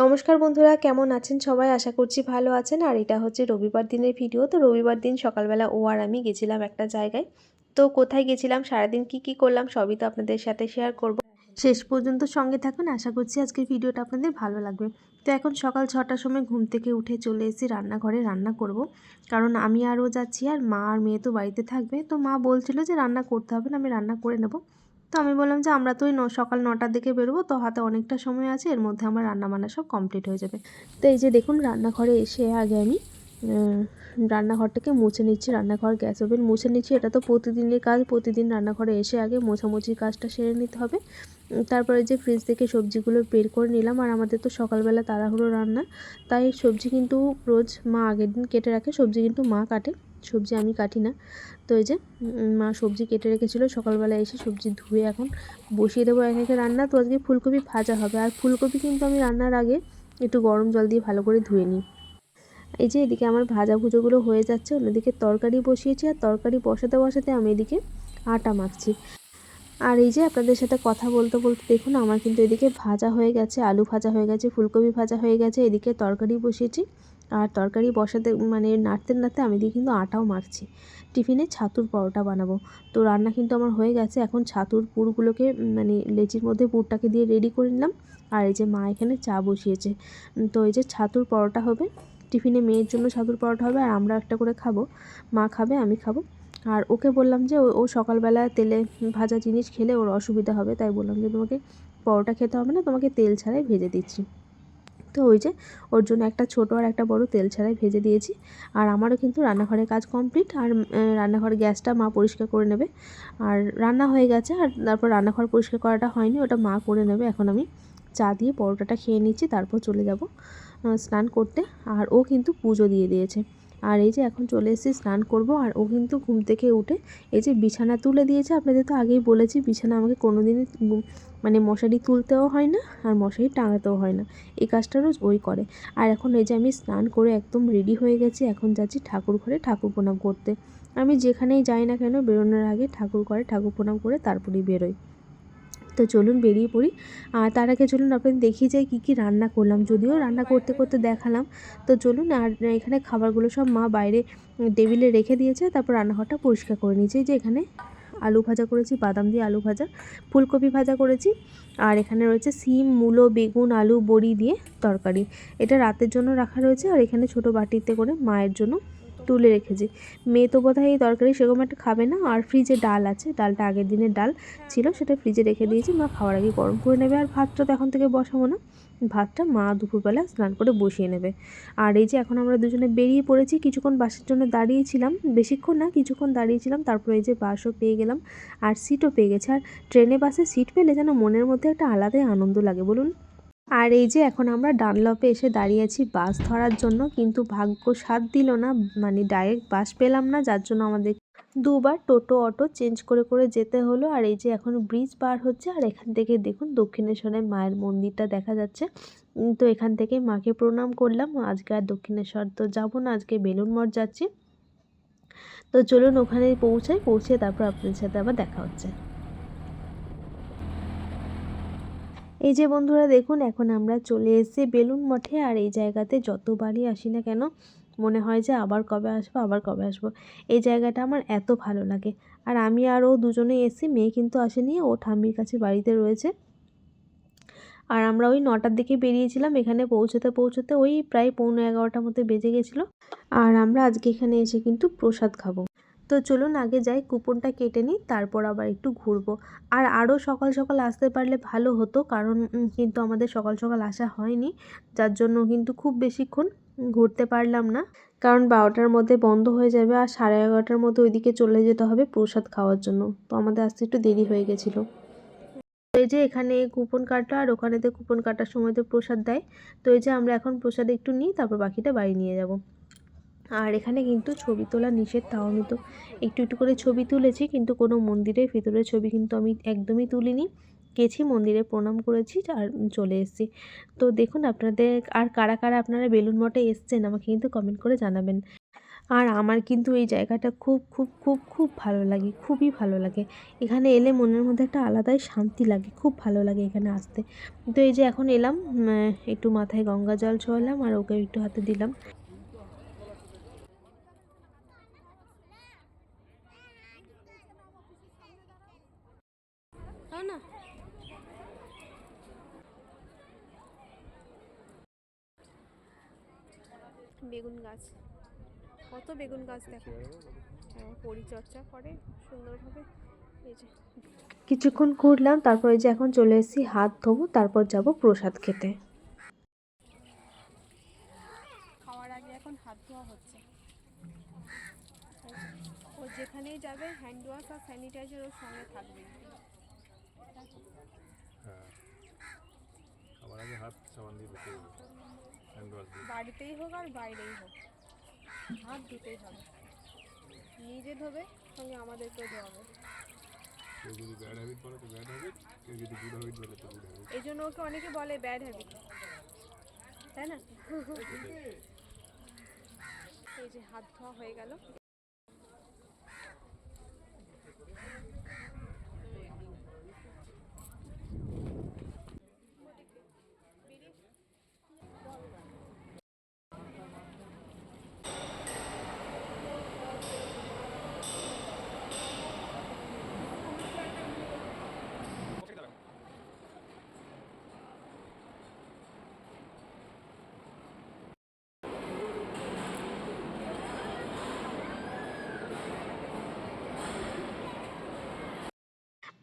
নমস্কার বন্ধুরা, কেমন আছেন সবাই? আশা করছি ভালো আছেন। আর এটা হচ্ছে রবিবার দিনের ভিডিও তো রবিবার দিন সকালবেলা ও আর আমি গেছিলাম একটা জায়গায়। তো কোথায় গেছিলাম, সারাদিন কি কি করলাম, সবই তো আপনাদের সাথে শেয়ার করব। শেষ পর্যন্ত সঙ্গে থাকুন। আশা করছি আজকের ভিডিওটা আপনাদের ভালো লাগবে। তো এখন সকাল ছটার সময় ঘুম থেকে উঠে চলে এসেছি রান্নাঘরে রান্না করব। কারণ আমি আরও যাচ্ছি আর মা আর মেয়ে তো বাড়িতে থাকবে। তো মা বলছিল যে রান্না করতে হবে না, আমি রান্না করে নেব। তো আমি বললাম যে, আমরা তো ওই সকাল নটার দিকে বেরোবো, তো হাতে অনেকটা সময় আছে, এর মধ্যে আমার রান্নাবান্না সব কমপ্লিট হয়ে যাবে। তো এই যে দেখুন, রান্নাঘরে এসে আগে আমি রান্নাঘরটাকে মুছে নিচ্ছি, রান্নাঘর, গ্যাস ওভেন মুছে নিচ্ছি। এটা তো প্রতিদিনের কাজ, প্রতিদিন রান্নাঘরে এসে আগে মোছামুছির কাজটা সেরে নিতে হবে। তারপরে যে ফ্রিজ থেকে সবজিগুলো বের করে নিলাম, আর আমাদের তো সকালবেলা তাড়াহুড়ো রান্না, তাই সবজি কিন্তু রোজ মা আগের দিন কেটে রাখে, সবজি কিন্তু মা কাটে। সবজি আমি কাটি না। তো এই যে মা সবজি কেটে রেখেছিলো, সকালবেলা এসে সবজি ধুয়ে এখন বসিয়ে দেবো এক একে রান্না। তো আজকে ফুলকপি ভাজা হবে। আর ফুলকপি কিন্তু আমি রান্নার আগে একটু গরম জল দিয়ে ভালো করে ধুয়ে নিই। এই যে, এদিকে আমার ভাজা ভুজোগুলো হয়ে যাচ্ছে। অন্যদিকে তরকারি বসিয়েছি, আর তরকারি বসাতে বসাতে আমি এদিকে আটা মাখছি। আর এই যে, আপনাদের সাথে কথা বলতে বলতে দেখুন, আমার কিন্তু এদিকে ভাজা হয়ে গেছে, আলু ভাজা হয়ে গেছে, ফুলকপি ভাজা হয়ে গেছে, এদিকে তরকারি বসিয়েছি। আর তরকারি বসাতে মানে নাড়তে নাড়তে আমি দিয়ে কিন্তু আটাও মাখছি। টিফিনে ছাতুর পরোটা বানাবো। তো রান্না কিন্তু আমার হয়ে গেছে। এখন ছাতুর পুরগুলোকে মানে লেচির মধ্যে পুরটাকে দিয়ে রেডি করে নিলাম। আর এই যে মা এখানে চা বসিয়েছে। তো এই যে ছাতুর পরোটা হবে, টিফিনে মেয়ের জন্য ছাতুর পরোটা হবে আর আমরা একটা করে খাব। মা খাবে, আমি খাব। আর ওকে বললাম যে ও সকালবেলা তেলে ভাজা জিনিস খেলে ওর অসুবিধা হবে। তাই বললাম যে তোমাকে পরোটা খেতে হবে না, তোমাকে তেল ছাড়াই ভেজে দিচ্ছি। তো ওই যে ওর জন্য একটা ছোট আর একটা বড় তেল ছাড়াই ভেজে দিয়েছি। আর আমারও কিন্তু রান্নাঘরের কাজ কমপ্লিট, আর রান্নাঘর গ্যাসটা মা পরিষ্কার করে নেবে। আর রান্না হয়ে গেছে, আর তারপর রান্নাঘর পরিষ্কার করাটা হয়নি, ওটা মা করে নেবে। এখন আমি চা দিয়ে পরোটাটা খেয়ে নিচ্ছি, তারপর চলে যাব স্নান করতে। আর ও কিন্তু পুজো দিয়ে দিয়েছে। আর এই যে এখন চলে এসেছি, স্নান করব। আর ও কিন্তু ঘুম থেকে উঠে এই যে বিছানা তুলে দিয়েছে। আপনাদের তো আগেই বলেছি, বিছানা আমাকে কোনো দিনই মানে মশারি তুলতেও হয় না আর মশারি টাঙাতেও হয় না। এই কাজটা রোজ ওই করে। আর এখন এই যে আমি স্নান করে একদম রেডি হয়ে গেছি, এখন যাচ্ছি ঠাকুর ঘরে ঠাকুর প্রণাম করতে। আমি যেখানেই যাই না কেন, বেরোনোর আগে ঠাকুর ঘরে ঠাকুর প্রণাম করে তারপরেই বেরোই। তো চলুন বেরিয়ে পড়ি। আর তার আগে চলুন আপনাদের দেখি যাই কী কী রান্না করলাম। যদিও রান্না করতে করতে দেখালাম। তো চলুন আর এখানে খাবারগুলো সব মা বাইরে টেবিলে রেখে দিয়েছে। তারপর রান্নাঘরটা পরিষ্কার করে নিয়েছে। যে এখানে আলু ভাজা করেছি, বাদাম দিয়ে আলু ভাজা, ফুলকপি ভাজা করেছি। আর এখানে রয়েছে সিম, মূলো, বেগুন, আলু, বড়ি দিয়ে তরকারি। এটা রাতের জন্য রাখা রয়েছে। আর এখানে ছোট বাটিতে করে মায়ের জন্য তুলে রেখেছি। মেয়ে তো বোধহয় এই তরকারি সেরকম একটা খাবে না। আর ফ্রিজে ডাল আছে। ডালটা আগের দিনের ডাল ছিল, সেটা ফ্রিজে রেখে দিয়েছি। মা খাওয়ার আগে গরম করে নেবে। আর ভাতটা তো এখন থেকে বসাবো না। ভাতটা মা দুপুরবেলা স্নান করে বসিয়ে নেবে। আর এই যে এখন আমরা দুজনে বেরিয়ে পড়েছি, কিছুক্ষণ বাসের জন্য দাঁড়িয়েছিলাম। বেশিক্ষণ না, কিছুক্ষণ দাঁড়িয়েছিলাম। তারপরে এই যে বাসও পেয়ে গেলাম। আর সিটও পেয়ে গেছে। আর ট্রেনে বাসে সিট পেলে যেন মনের মধ্যে একটা আলাদাই আনন্দ লাগে। বলুন? আর এই যে এখন আমরা ডানলপে এসে দাঁড়িয়ে আছি বাস ধরার জন্য, কিন্তু ভাগ্য সাথ দিল না। মানে ডাইরেক্ট বাস পেলাম না, যার জন্য আমাদের দুবার টোটো অটো চেঞ্জ করে করে যেতে হলো। আর এই যে এখন ব্রিজ পার হচ্ছে, আর এখান থেকে দেখুন দক্ষিণেশ্বরের মায়ের মন্দিরটা দেখা যাচ্ছে। তো এখান থেকে মাকে প্রণাম করলাম। আজকে আর দক্ষিণেশ্বর তো যাব না, আজকে বেলুন মঠ যাচ্ছি। তো চলুন ওখানে পৌঁছাই, পৌঁছে তারপর আপনাদের সাথে আবার দেখা হচ্ছে। এই যে বন্ধুরা দেখুন, এখন আমরা চলে এসেছি বেলুন মঠে আর এই জায়গাতে যতবারই আসি না কেন, মনে হয় যে আবার কবে আসব, আবার কবে আসব। এই জায়গাটা আমার এত ভালো লাগে। আর আমি আর ও দুজনেই এসেছি, মেয়ে কিন্তু আসেনি, ও ঠাম্মির কাছে বাড়িতে রয়েছে। আর আমরা ওই নটার দিকে বেরিয়েছিলাম, এখানে পৌঁছতে পৌঁছতে ওই প্রায় পৌনে এগারোটার মধ্যে বেজে গেছিল। আর আমরা আজকে এখানে এসে কিন্তু প্রসাদ খাব। তো চলুন আগে যাই, কুপনটা কেটে নিই, তারপর আবার একটু ঘুরবো। আর আরও সকাল সকাল আসতে পারলে ভালো হতো, কারণ কিন্তু আমাদের সকাল সকাল আসা হয়নি, যার জন্য কিন্তু খুব বেশিক্ষণ ঘুরতে পারলাম না। কারণ বারোটার মধ্যে বন্ধ হয়ে যাবে আর সাড়ে এগারোটার মধ্যে ওইদিকে চলে যেতে হবে প্রসাদ খাওয়ার জন্য। তো আমাদের আসতে একটু দেরি হয়ে গেছিল। এই যে এখানে কুপন কাটা, আর ওখানেতে কুপন কাটার সময় তো প্রসাদ দেয়। তো এই যে আমরা এখন প্রসাদ একটু নিই, তারপর বাকিটা বাড়ি নিয়ে যাব। আর এখানে কিন্তু ছবি তোলা নিষেধ, তাও আমি তো একটু একটু করে ছবি তুলেছি, কিন্তু কোনো মন্দিরের ভিতরের ছবি কিন্তু আমি একদমই তুলিনি। গেছি, মন্দিরে প্রণাম করেছি আর চলে এসেছি। তো দেখুন আপনাদের আর কারা কারা আপনারা বেলুন মঠে এসছেন আমাকে কিন্তু কমেন্ট করে জানাবেন। আর আমার কিন্তু এই জায়গাটা খুব খুব খুব খুব ভালো লাগে, খুবই ভালো লাগে। এখানে এলে মনের মধ্যে একটা আলাদাই শান্তি লাগে, খুব ভালো লাগে এখানে আসতে। তো এই যে এখন এলাম একটু মাথায় গঙ্গা জল ছোঁয়ালাম আর ওকে একটু হাতে দিলাম। বেগুন গাছ। কত বেগুন গাছ দেখো হ্যাঁ পরিচর্যা করে সুন্দরভাবে। কিছুক্ষণ ঘুরলাম তারপরে যে এখন চলে এসেছি হাত ধোবো তারপর যাব প্রসাদ খেতে। খাওয়ার আগে এখন হাত ধোয়া হচ্ছে। ও যেখানেই যাবে হ্যান্ড ওয়াশ আর স্যানিটাইজার ওর সঙ্গে থাকবে। হ্যাঁ। আমার আগে হাত সাবান দিয়ে বাড়িতেই হোক আর বাইরেই হোক। হাত ধুতেই হবে। নিজে ধোবে সঙ্গে আমাদেরকেও ধোয়াবে। এই জন্য ওকে অনেকে বলে ব্যাড হ্যাবিট তাই না? এই যে হাত ধোয়া হয়ে গেল।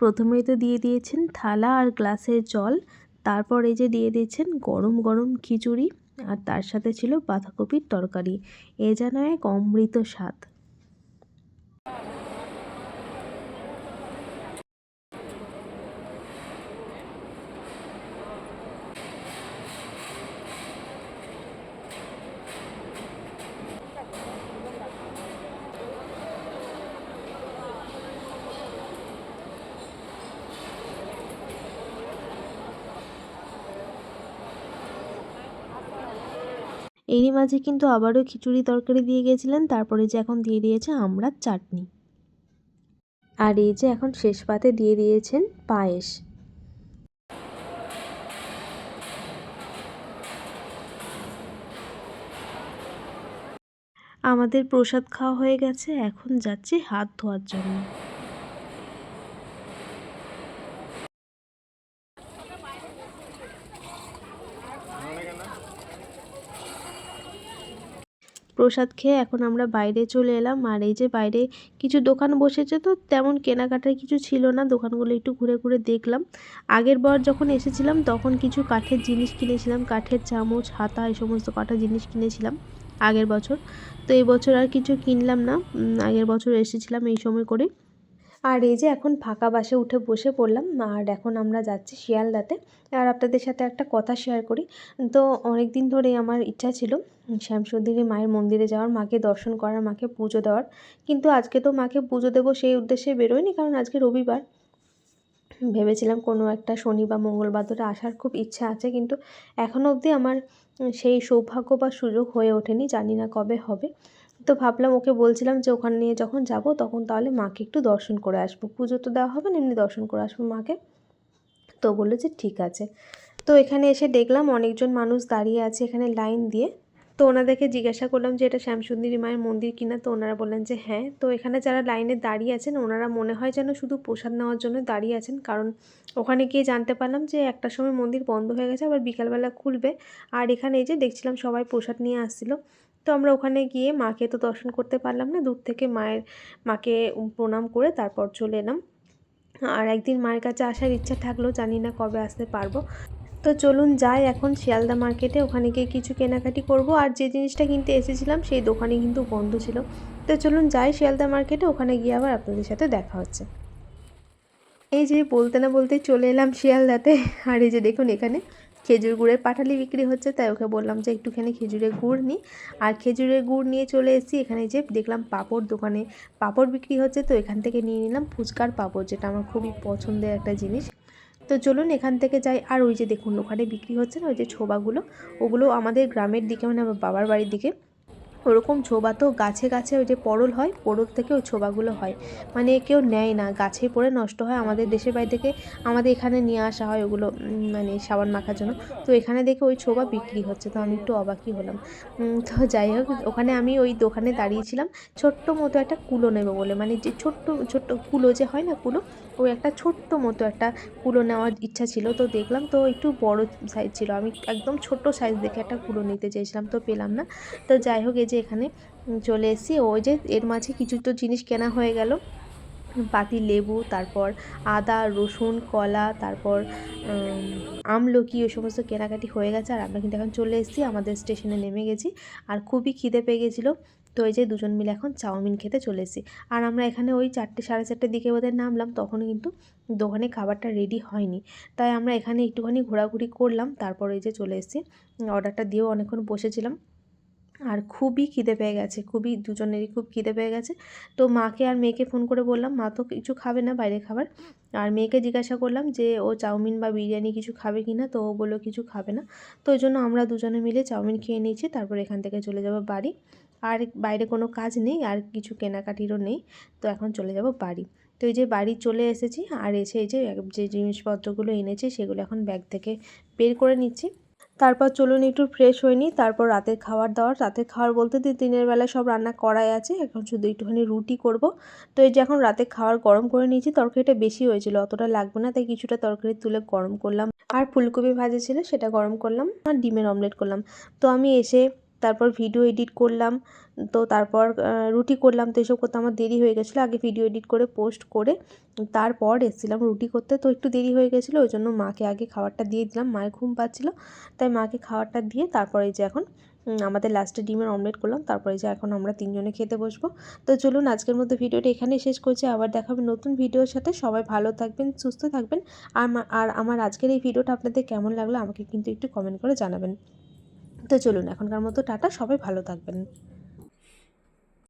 প্রথমেই তো দিয়ে দিয়েছেন থালা আর গ্লাসের জল, তারপর এই যে দিয়ে দিয়েছেন গরম গরম খিচুড়ি আর তার সাথে ছিল বাঁধাকপির তরকারি। এ যেন এক অমৃত স্বাদ। এরই মাঝে কিন্তু আবারও খিচুড়ি তরকারি দিয়ে গেছিলেন, তারপরে যে এখন দিয়ে দিয়েছে আমড়ার চাটনি। আর এই যে এখন শেষ পাতে দিয়ে দিয়েছেন পায়েস। আমাদের প্রসাদ খাওয়া হয়ে গেছে, এখন যাচ্ছি হাত ধোয়ার জন্য। প্রসাদ খেয়ে এখন আমরা বাইরে চলে এলাম। আর এই যে বাইরে কিছু দোকান বসেছে তো তেমন কেনাকাটার কিছু ছিল না। দোকানগুলো একটু ঘুরে ঘুরে দেখলাম। আগের বার যখন এসেছিলাম তখন কিছু কাঠের জিনিস কিনেছিলাম। কাঠের চামচ, হাতা, এই সমস্ত কাঠের জিনিস কিনেছিলাম আগের বছর। তো এই বছর আর কিছু কিনলাম না। আগের বছর এসেছিলাম এই সময় করে। আর এই যে এখন ফাঁকা বাসে উঠে বসে পড়লাম, আর এখন আমরা যাচ্ছি শিয়ালদাতে। আর আপনাদের সাথে একটা কথা শেয়ার করি। তো অনেক দিন ধরেই আমার ইচ্ছা ছিল শ্যামসুন্দরী মায়ের মন্দিরে যাওয়ার, মাকে দর্শন করার, মাকে পুজো দেওয়ার। কিন্তু আজকে তো মাকে পুজো দেবো সেই উদ্দেশ্যে বেরোয়নি, কারণ আজকে রবিবার। ভেবেছিলাম কোনো একটা শনি বা মঙ্গলবার ধরে আসার খুব ইচ্ছা আছে, কিন্তু এখনও অবধি আমার সেই সৌভাগ্য বা সুযোগ হয়ে ওঠেনি, জানি না কবে হবে। তো ভাবলাম ওকে বলছিলাম যে ওখানে নিয়ে যখন যাব তখন তাহলে মাকে একটু দর্শন করে আসব। পুজো তো দেওয়া হবে না, এমনি দর্শন করে আসব মাকে। তো বলল যে ঠিক আছে। তো এখানে এসে দেখলাম অনেকজন মানুষ দাঁড়িয়ে আছে এখানে লাইন দিয়ে। তো ওনাদেরকে জিজ্ঞাসা করলাম যে এটা শ্যামসুন্দরী মায়ের মন্দির কিনা? তো ওনারা বললেন যে হ্যাঁ। তো এখানে যারা লাইনে দাঁড়িয়ে আছেন ওনারা মনে হয় যেন শুধু প্রসাদ নেওয়ার জন্য দাঁড়িয়ে আছেন। কারণ ওখানে গিয়ে জানতে পারলাম যে একটা সময় মন্দির বন্ধ হয়ে গেছে, আবার বিকালবেলা খুলবে। আর এখানে এই যে দেখছিলাম সবাই প্রসাদ নিয়ে আসছিল। তো আমরা ওখানে গিয়ে মাকে তো দর্শন করতে পারলাম না। দূর থেকে মায়ের, মাকে প্রণাম করে তারপর চলে এলাম। আর একদিন মায়ের কাছে আসার ইচ্ছা থাকলেও জানি না কবে আসতে পারব। তো চলুন যাই এখন শিয়ালদা মার্কেটে। ওখানে গিয়ে কিছু কেনাকাটি করব। আর যে জিনিসটা কিনতে এসেছিলাম সেই দোকানে কিন্তু বন্ধ ছিল। তো চলুন যাই শিয়ালদা মার্কেটে। ওখানে গিয়ে আবার আপনাদের সাথে দেখা হচ্ছে। এই যে বলতে না বলতে চলে এলাম শিয়ালদাতে। আর এই যে দেখুন এখানে খেজুর গুড়ের পাটালি বিক্রি হচ্ছে, তাই ওকে বললাম যে একটুখানি খেজুরের গুড় নিই আর খেজুরের গুড় নিয়ে চলে এসেছি, এখানে যে দেখলাম পাপড় দোকানে পাপড় বিক্রি হচ্ছে, তো এখান থেকে নিয়ে নিলাম ফুচকার পাপড়, যেটা আমার খুবই পছন্দের একটা জিনিস। তো চলুন এখান থেকে যাই, আর ওই যে দেখুন ওখানে বিক্রি হচ্ছে না, ওই যে ছোবাগুলো, ওগুলো আমাদের গ্রামের দিকে মানে আমার বাবার বাড়ির দিকে। ওরকম ছোবা তো গাছে গাছে ওই যে পরল হয়, পরল থেকে ওই ছোবাগুলো হয়। মানে কেউ নেয় না গাছে পড়ে, নষ্ট হয়। আমাদের দেশের বাড়ি থেকে আমাদের এখানে নিয়ে আসা হয় ওগুলো মানে সাবান মাখার জন্য। তো এখানে দেখে ওই ছোবা বিক্রি হচ্ছে, তো আমি একটু অবাকই হলাম। তো যাই হোক, ওখানে আমি ওই দোকানে দাঁড়িয়েছিলাম। ছোট্ট মতো একটা কুলো নেব বলে মানে যে ছোট্ট ছোট্ট কুলো যে হয় না কুলো ওই একটা ছোট্ট মতো একটা কুলো নেওয়ার ইচ্ছা ছিল। তো দেখলাম তো একটু বড় সাইজ ছিল। আমি একদম ছোট্ট সাইজ দেখে একটা কুলো নিতে চেয়েছিলাম, তো পেলাম না। তো যাই হোক, এই যে এখানে চলে এসেছি। ওই যে এর মাঝে কিছু তো জিনিস কেনা হয়ে গেল। পাতি লেবু, তারপর আদা, রসুন, কলা, তারপর আমলকি, ওই সমস্ত কেনাকাটি হয়ে গেছে। আর আমরা কিন্তু এখন চলে এসেছি। আমাদের স্টেশনে নেমে গেছি। আর খুবই খিদে পেয়ে গেছিল। তো এই যে দুজন মিলে এখন চাউমিন খেতে চলে এসেছি। আর আমরা এখানে ওই চারটে, সাড়ে চারটের দিকে ওদের নামলাম তখন কিন্তু দোকানে খাবারটা রেডি হয়নি। তাই আমরা এখানে একটুখানি ঘোরাঘুরি করলাম, তারপর এই যে চলে এসেছি। অর্ডারটা দিয়েও অনেকক্ষণ বসেছিলাম। আর খুবই খিদে পেয়ে গেছে, খুবই দুজনেরই খুব খিদে পেয়ে গেছে। তো মাকে আর মেয়েকে ফোন করে বললাম, মা তো কিছু খাবে না বাইরে খাবার? আর মেয়েকে জিজ্ঞাসা করলাম যে, ও চাউমিন বা বিরিয়ানি কিছু খাবে কি না? তো ও বলল, কিছু খাবে না। তো ওই জন্য আমরা দুজনে মিলে চাউমিন খেয়ে নিয়েছি, তারপর এখান থেকে চলে যাব বাড়ি। আর বাইরে কোনো কাজ নেই, আর কিছু কেনাকাটিরও নেই। তো এখন চলে যাব বাড়ি। তো এই যে বাড়ি চলে এসেছি, আর এসে এই যে যে জিনিসপত্রগুলো এনেছি, সেগুলো এখন ব্যাগ থেকে বের করে নিচ্ছি। তারপর চলুন একটু ফ্রেশ হয়ে নিই। তারপর রাতের খাবার দাওয়ার। রাতের খাবার বলতে দিনের বেলা সব রান্না করাই আছে। এখন শুধু একটুখানি রুটি করব। তো এই যে এখন রাতে খাবার গরম করে নিয়েছি, তরকারিটা বেশি হয়েছিল, অতটা লাগবে না, তাই কিছুটা তরকারি তুলে গরম করলাম। আর ফুলকপি ভাজা ছিল, সেটা গরম করলাম। আর ডিমের অমলেট করলাম। তো আমি এসে তারপর ভিডিও এডিট করলাম। তো তারপর রুটি করলাম তো এসব করতে আমার দেরি হয়ে গেছিল। আগে ভিডিও এডিট করে পোস্ট করে তারপর এসেছিলাম রুটি করতে। তো একটু দেরি হয়ে গেছিল ওই জন্য মাকে আগে খাবারটা দিয়ে দিলাম। মায়ের ঘুম পাচ্ছিলো, তাই মাকে খাবারটা দিয়ে তারপরে এই যে এখন আমাদের লাস্টে ডিমের অমলেট করলাম। তারপরে যে এখন আমরা তিনজনে খেতে বসবো। তো চলুন আজকের মতো ভিডিওটা এখানেই শেষ করছি। আবার দেখাবে নতুন ভিডিওর সাথে। সবাই ভালো থাকবেন, সুস্থ থাকবেন। আর আর আমার আজকের এই ভিডিওটা আপনাদের কেমন লাগল আমাকে কিন্তু একটু কমেন্ট করে জানাবেন। তো চলুন। এখনকার মতো টাটা সবাই ভালো থাকবেন।